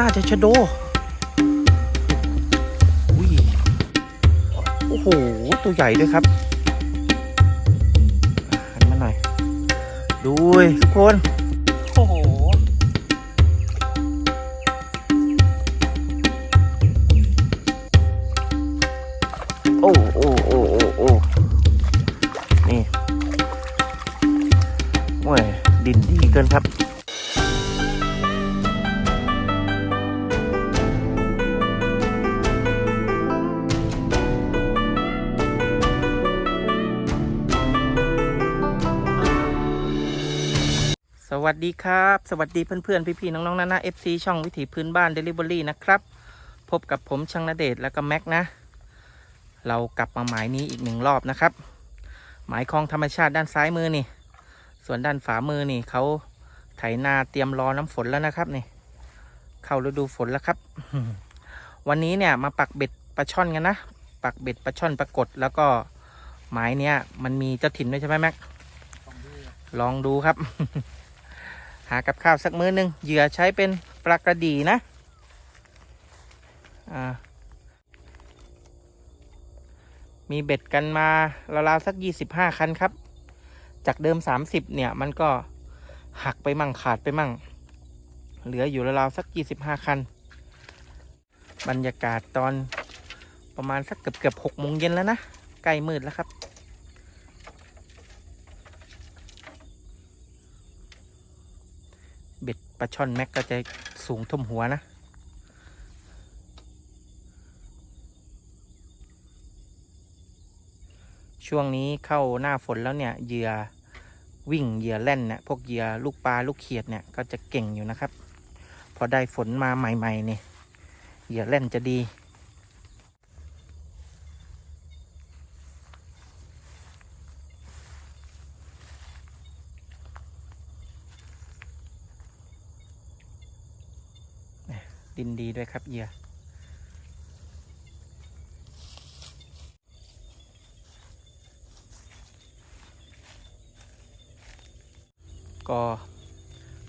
น่าจะชะโดอุ้ยโอ้โห ตัวใหญ่ด้วยครับอะหันมาหน่อย ดูยทุกคน โอ้โห โอ้โอ้โอ้โอ้โอ้นี่โอ้ยดินดีเกินครับ วัสดีครับ สวัสดีเพื่อนๆ พี่ๆ น้องๆนานาเอฟซีช่องวิถีพื้นบ้านเดลิเวอรี่นะครับ พบกับผมช่างนาเดชแล้วก็แม็กนะ เรากลับมาหมายนี้อีกหนึ่งรอบนะครับ หมายคลองธรรมชาติด้านซ้ายมือนี่ ส่วนด้านฝามือนี่เขาไถนาเตรียมรอน้ำฝนแล้วนะครับนี่ เข้าฤดูฝนแล้วครับ วันนี้เนี่ยมาปักเบ็ดปลาช่อนกันนะ ปักเบ็ดปลาช่อนปรากฏแล้วก็หมายเนี้ยมันมีเจ้าถิ่นด้วยใช่ไหมแม็กลองดูครับ หากับข้าวสักมื้อหนึ่งเหยื่อใช้เป็นปลากระดีนะอ่ามีเบ็ดกันมาราวๆสักยี่สิบห้าคันครับ จากเดิมสามสิบเนี่ย มันก็หักไปมั่งขาดไปมั่ง เหลืออยู่ราวๆสักยี่สิบห้าคัน บรรยากาศตอนประมาณสักเกือบเกือบหกโมงเย็นแล้วนะ ใกล้มืดแล้วครับ เบ็ดปลาช่อนแม็กก็จะสูงท่วมหัวนะช่วงนี้เข้าหน้าฝนแล้วเนี่ยเหยื่อวิ่งเหยื่อแล่นเนี่ยพวกเหยื่อลูกปลาลูกเขียดเนี่ยก็จะเก่งอยู่นะครับ พอได้ฝนมาใหม่ๆเนี่ยเหยื่อแล่นจะดี ดินดีด้วยครับเหยื่อก็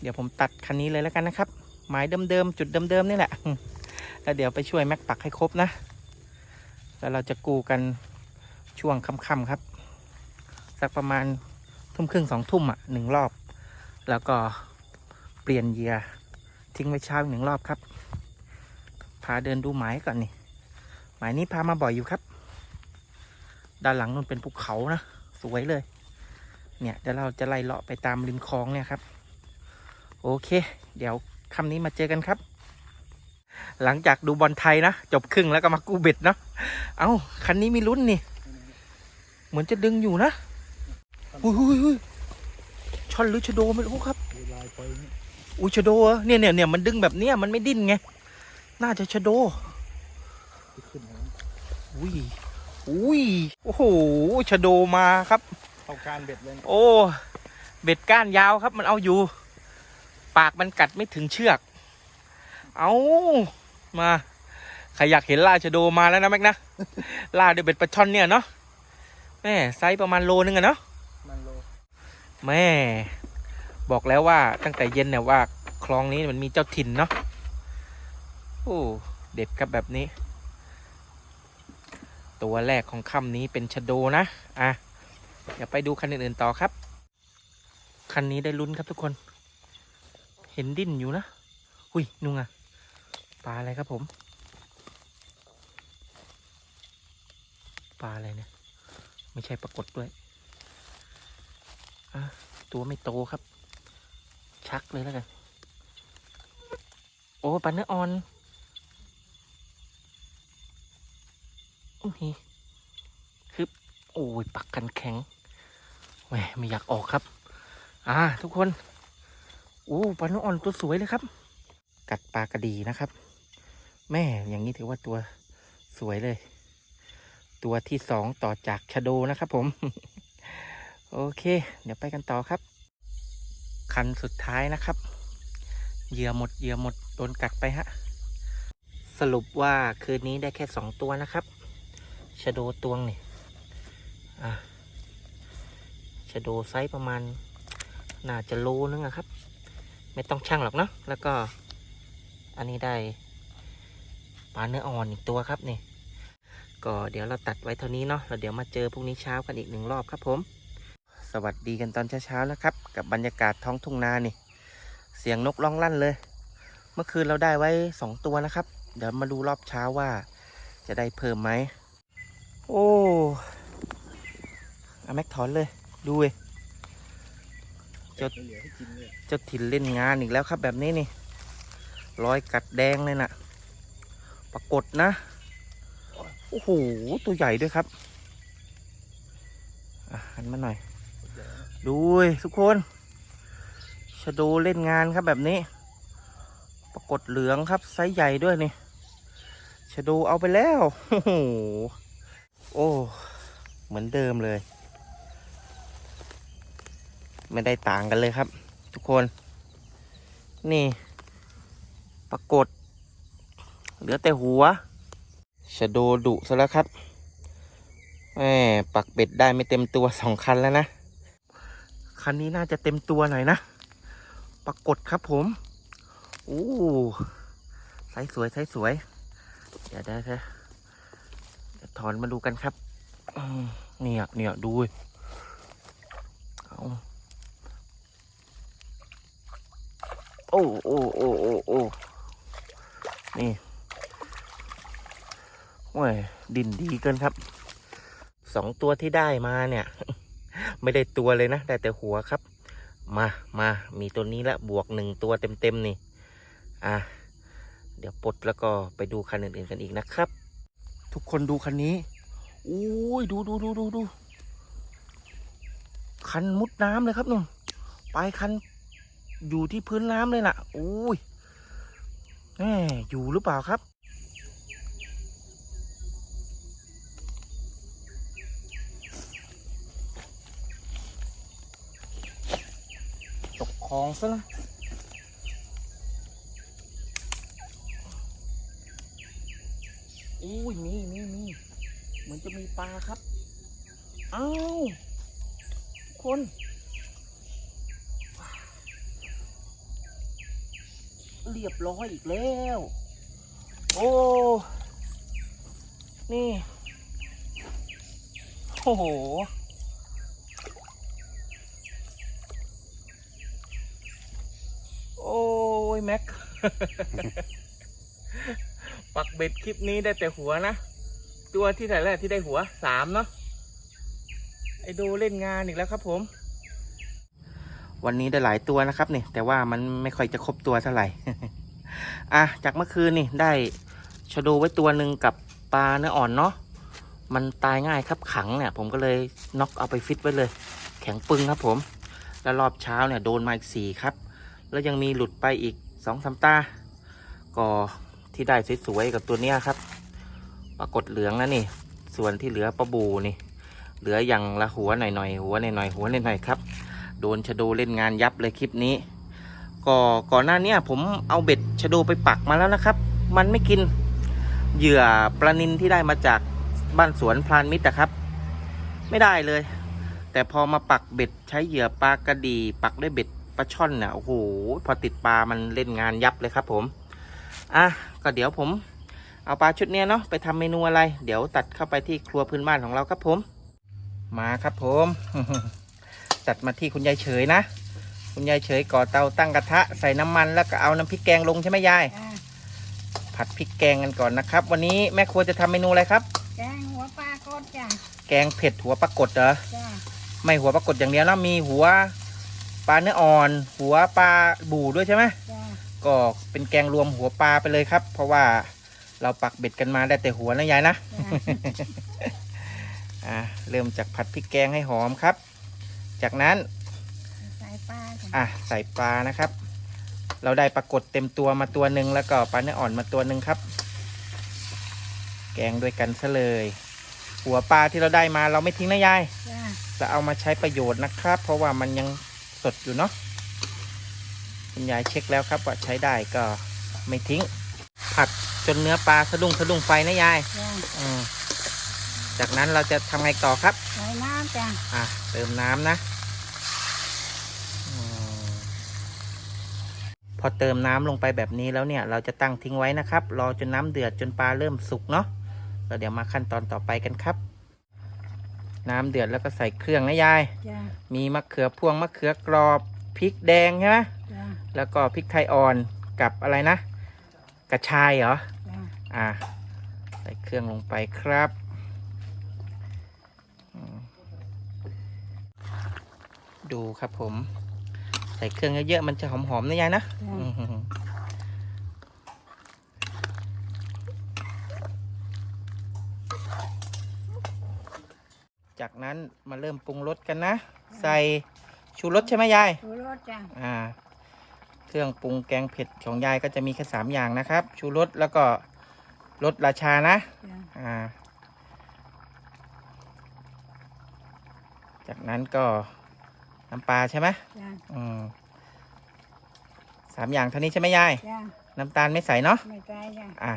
เดี๋ยวผมตัดคันนี้เลยแล้วกันนะครับ หมายเดิมๆจุดเดิมๆนี่แหละ แล้วเดี๋ยวไปช่วยแม็กปักให้ครบนะ แล้วเราจะกูกันช่วงค่ำๆครับ สักประมาณทุ่มครึ่งสองทุ่มอะหนึ่งรอบ แล้วก็เปลี่ยนเหยื่ ทิ้งไว้เช้าอีกหนึ่งรอบครับ พาเดินดูหมายก่อนนี่ หมายนี้พามาบ่อยอยู่ครับ ด้านหลังนู่นเป็นภูเขานะ สวยเลย เนี่ยเดี๋ยวเราจะไล่เลาะไปตามริมคลองเนี่ยครับ โอเค เดี๋ยวคำนี้มาเจอกันครับ หลังจากดูบอลไทยนะ จบครึ่งแล้วก็มากู้เบ็ดเนาะ เอ้าคันนี้มีลุ้นนี่ เหมือนจะดึงอยู่นะหุยหุยหุยช่อนหรือชะโดไม่รู้ครับลายไปนี่ อุ้ยชะโดเหรอเนี่ยเนี่ยเนี่ยมันดึงแบบเนี้ยมันไม่ดิ้นไง น่าจะชะโดที่ขึ้นมาอุ้ยอุ้ยโอ้โหชะโดมาครับเข้าการเบ็ดเลยโอ้ เบ็ดก้านยาวครับ มันเอาอยู่ ปากมันกัดไม่ถึงเชือก เอามาใครอยากเห็นล่าชะโดมาแล้วนะแม็กนะล่าด้วยเบ็ดปลาช่อนเนี่ยเนาะแม่ไซส์ประมาณโลนึงอะเนาะมันโลแม่ บอกแล้วว่าตั้งแต่เย็นเนี่ยว่าคลองนี้มันมีเจ้าถิ่นเนาะโอ้เด็ดครับแบบนี้ ตัวแรกของค่ำนี้เป็นชะโดนะ อะเดี๋ยวไปดูคันอื่นๆต่อครับ คันนี้ได้ลุ้นครับทุกคน เห็นดิ้นอยู่นะหุยนุ่งอะปลาอะไรครับผม ปลาอะไรเนี่ย ไม่ใช่ปรากฏด้วย อะ ตัวไม่โตครับ ชักเลยแล้วกัน โอ้ปลาเนื้ออ่อนอุ้ยคือโอ้ยปักกันแข็งแหมไม่อยากออกครับ อ่า ทุกคน โอ้ปลาเนื้ออ่อนตัวสวยเลยครับ กัดปลากระดีนะครับ แม่อย่างนี้ถือว่าตัวสวยเลย ตัวที่สองต่อจากชะโดนะครับผม โอเค เดี๋ยวไปกันต่อครับ คันสุดท้ายนะครับเหยื่อหมดเหยื่อหมดโดนกัดไปฮะ สรุปว่าคืนนี้ได้แค่สองตัวนะครับชะโดตวงนี่อะชะโดไซส์ประมาณ น่าจะโลนึงอะครับ ไม่ต้องชั่งหรอกเนาะแล้วก็ อันนี้ได้ปลาเนื้ออ่อนอีกตัวครับนี่ ก็เดี๋ยวเราตัดไว้เท่านี้เนาะแล้วเดี๋ยวมาเจอพรุ่งนี้เช้ากันอีกหนึ่งรอบครับผม สวัสดีกันตอนเช้าๆนะครับ กับบรรยากาศท้องทุ่งนานี่ เสียงนกร้องลั่นเลย เมื่อคืนเราได้ไว้สองตัวนะครับ เดี๋ยวมาดูรอบเช้าว่า จะได้เพิ่มไหม โอ้อาแม็กถอนเลย ดูเว้ยจะเหลือให้กินเลยเจ้าถิ่นเล่นงานอีกแล้วครับแบบนี้นี่รอยกัดแดงเลยน่ะ ปรากฏนะ โอ้โห ตัวใหญ่ด้วยครับอันมาหน่อย ดูทุกคนชะโดเล่นงานครับแบบนี้ ปรากฏเหลืองครับไซส์ใหญ่ด้วยนี่ชะโดเอาไปแล้ว โอ้โหโอ้เหมือนเดิมเลย ไม่ได้ต่างกันเลยครับ ทุกคน นี่ ปรากฏ เหลือแต่หัวชะโดดุซะแล้วครับแหมปักเบ็ดได้ไม่เต็มตัวสองคันแล้วนะ คันนี้น่าจะเต็มตัวหน่อยนะ ปรากฏครับผมโอ้ไซส์สวยไซส์สวย เดี๋ยวได้เถอะถอนมาดูกันครับเนี่ยเนี่ยดูเอาโอ้โอ้โอ้โอ้โอ้นี่โอ้ยดินดีเกินครับ สองตัวที่ได้มาเนี่ย ไม่ได้ตัวเลยนะ ได้แต่หัวครับ มามามีตัวนี้ละบวกหนึ่งตัวเต็มๆนี่ อะ เดี๋ยวปลดแล้วก็ไปดูคันอื่นๆกันอีกนะครับ ทุกคนดูคันนี้อุ้ยดูดูดูดูดูคันมุดน้ำเลยครับนุ่นปลายคันอยู่ที่พื้นน้ำเลยน่ะอุ้ยแหมอยู่หรือเปล่าครับ ตกคลองซะละอุ้ยมีมีมีเหมือนจะมีปลาครับ เอ้าคนเรียบร้อยอีกแล้ว โอ้ นี่ โอ้โห โอ้ ยแม็ก ปักเบ็ดคลิปนี้ได้แต่หัวนะ ตัวที่แต่แรกที่ได้หัวสามเนาะ ไอโดเล่นงานอีกแล้วครับผม วันนี้ได้หลายตัวนะครับนี่แต่ว่ามันไม่ค่อยจะครบตัวเท่าไหร่ อะจากเมื่อคืนนี่ได้ชะโดไว้ตัวหนึ่งกับปลาเนื้ออ่อนเนาะ มันตายง่ายครับขังเนี่ย ผมก็เลยน็อกเอาไปฟิตไว้เลย แข็งปึ้งครับผม แล้วรอบเช้าเนี่ยโดนมาอีกสี่ครับ แล้วยังมีหลุดไปอีก สองสามตา ก็ที่ได้สวยๆกับตัวเนี้ยครับ ปรากฏเหลืองแล้วนี่ ส่วนที่เหลือปลาบูนี่ เหลืออย่างละหัวหน่อยๆหัวหน่อยๆหัวหน่อยๆครับ โดนชะโดเล่นงานยับเลยคลิปนี้ก็ก่อนหน้าเนี้ยผมเอาเบ็ดชะโดไปปักมาแล้วนะครับ มันไม่กินเหยื่อปลานินที่ได้มาจากบ้านสวนพรานมิตรครับ ไม่ได้เลย แต่พอมาปักเบ็ดใช้เหยื่อปลากระดี ปักด้วยเบ็ด ปลาช่อนเนี่ยโอ้โหพอติดปลามันเล่นงานยับเลยครับ ผมอะก็เดี๋ยวผม เอาปลาชุดเนี้ยเนาะไปทำเมนูอะไร เดี๋ยวตัดเข้าไปที่ครัวพื้นบ้านของเราครับผม มาครับผมตัดมาที่คุณยายเฉยนะคุณยายเฉยก่อเตาตั้งกระทะใส่น้ำมันแล้วก็เอาน้ำพริกแกงลงใช่ไหมยายจ้าผัดพริกแกงกันก่อนนะครับ วันนี้แม่ครัวจะทำเมนูอะไรครับ แกงหัวปลาโกดจ้าแกงเผ็ดหัวปลากดเหรอจ้าไม่หัวปลากดอย่างเดียวนะมีหัว ปลาเนื้ออ่อน หัวปลาบูด้วยใช่ไหมจ้าก็เป็นแกงรวมหัวปลาไปเลยครับ เพราะว่าเราปักเบ็ดกันมาได้แต่หัวนะยายนะอะเริ่มจากผัดพริกแกงให้หอมครับ จากนั้นใส่ปลาจ้าอะใส่ปลานะครับ เราได้ปลากดเต็มตัวมาตัวหนึ่งแล้วก็ปลาเนื้ออ่อนมาตัวหนึ่งครับ แกงด้วยกันซะเลย หัวปลาที่เราได้มาเราไม่ทิ้งนะยายจ้าจะเอามาใช้ประโยชน์นะครับ เพราะว่ามันยัง สดอยู่เนาะคุณยายเช็คแล้วครับว่าใช้ได้ก็ไม่ทิ้ง ผัดจนเนื้อปลาสะดุ้งสะดุ้งไฟนะยายจ้าอืมจากนั้นเราจะทำไงต่อครับ ใส่น้ำจ้าอะเติมน้ำนะอมพออเติมน้ำลงไปแบบนี้แล้วเนี่ย เราจะตั้งทิ้งไว้นะครับ รอจนน้ำเดือดจนปลาเริ่มสุกเนาะแล้วเดี๋ยวมาขั้นตอนต่อไปกันครับ น้ำเดือดแล้วก็ใส่เครื่องนะยาย จ้ะมีมะเขือพวงมะเขือกรอบพริกแดงใช่ไหมจ้ะแล้วก็พริกไทยอ่อนกับอะไรนะ กระชายเหรอ จ้ะอ่าใส่เครื่องลงไปครับอืมดูครับผม ใส่เครื่องเยอะๆมันจะหอมๆนะยายนะจ้ะอื้อหือจากนั้นมา เริ่มปรุงรสกันนะ ใส่ชูรสใช่ไหมยาย ชูรสจ้ะอ่า เครื่องปรุงแกงเผ็ดของยายก็จะมีแค่สามอย่างนะครับ ชูรสแล้วก็รสราชานะจ้ะอ่า จากนั้นก็น้ำปลาใช่ไหมจ้ะอืมสามอย่างเท่านี้ใช่ไหมยาย จ้ะน้ำตาลไม่ใส่เนาะ ไม่ใจจ้ะอะ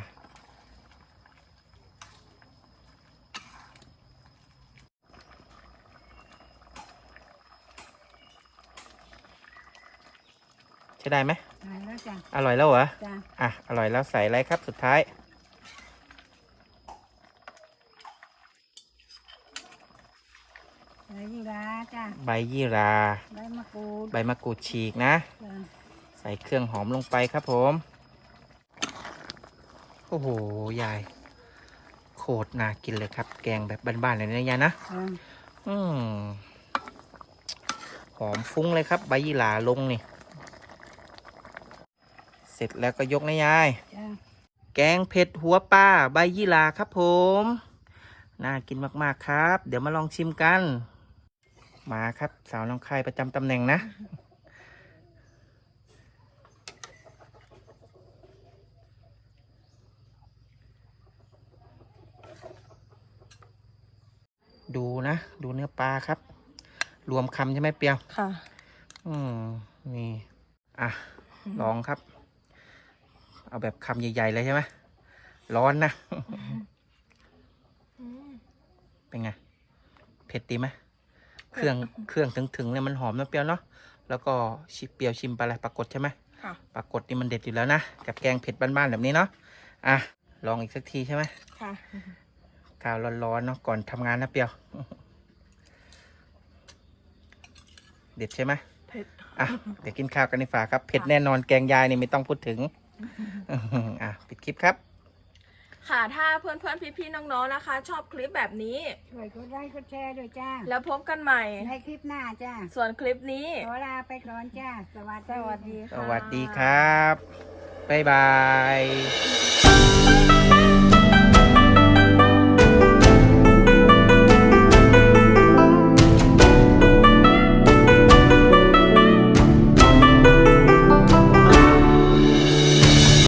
ใช่ได้ไหมตายแล้วจ้ะอร่อยแล้วเหรอ จ้ะอะ อร่อยแล้วใส่อะไรครับสุดท้าย ใบยี่ราจ้ะใบยี่รา ใบมะกรูดใบมะกรูดฉีกนะ จ้ะใส่เครื่องหอมลงไปครับผม โอ้โห ยาย โคตรน่ากินเลยครับ แกงแบบบ้านๆเลยนะยายนะ จ้ะอืม หอมฟุ้งเลยครับ ใบยี่หร่าลงนี่เสร็จแล้วก็ยกนะยาย จ้ะแกงเผ็ดหัวปลาใบยี่หร่าครับผม น่ากินมากๆครับ เดี๋ยวมาลองชิมกัน มาครับสาวน้องคายประจำตำแหน่งนะ ดูนะ ดูเนื้อปลาครับ รวมคำใช่ไหมเปียว ค่ะ อืมนี่ อะ ลองครับ เอาแบบคำใหญ่ ๆ เลยใช่ไหมร้อนนะ เป็นไง เผ็ดดีไหมเครื่องเครื่องถึงๆเนี่ยมันหอมนะเปรี้ยวเนาะแล้วก็ชิเปรี้ยวชิมไปอะไรปรากฏใช่ไหมค่ะปรากฏนี่มันเด็ดอยู่แล้วนะกับแกงเผ็ดบ้านๆแบบนี้เนาะอะลองอีกสักทีใช่ไหมค่ะข้าวร้อนๆเนาะก่อนทำงานนะเปรี้ยว เด็ดใช่ไหมเผ็ดอะเดี๋ยวกินข้าวกันดีกว่าครับเผ็ดแน่นอนแกงยายนี่ไม่ต้องพูดถึง อะปิดคลิปครับ ค่ะถ้าเพื่อนเพื่อนพี่พี่ๆน้องๆนะคะ ชอบคลิปแบบนี้ ช่วยกดไลค์กดแชร์ด้วยจ้าแล้วพบกันใหม่ ในคลิปหน้าจ้าส่วนคลิปนี้ ขอลาไปก่อนจ้าสวัสดี สวัสดีสค่ะ วัสดีครับ บ๊ายบาย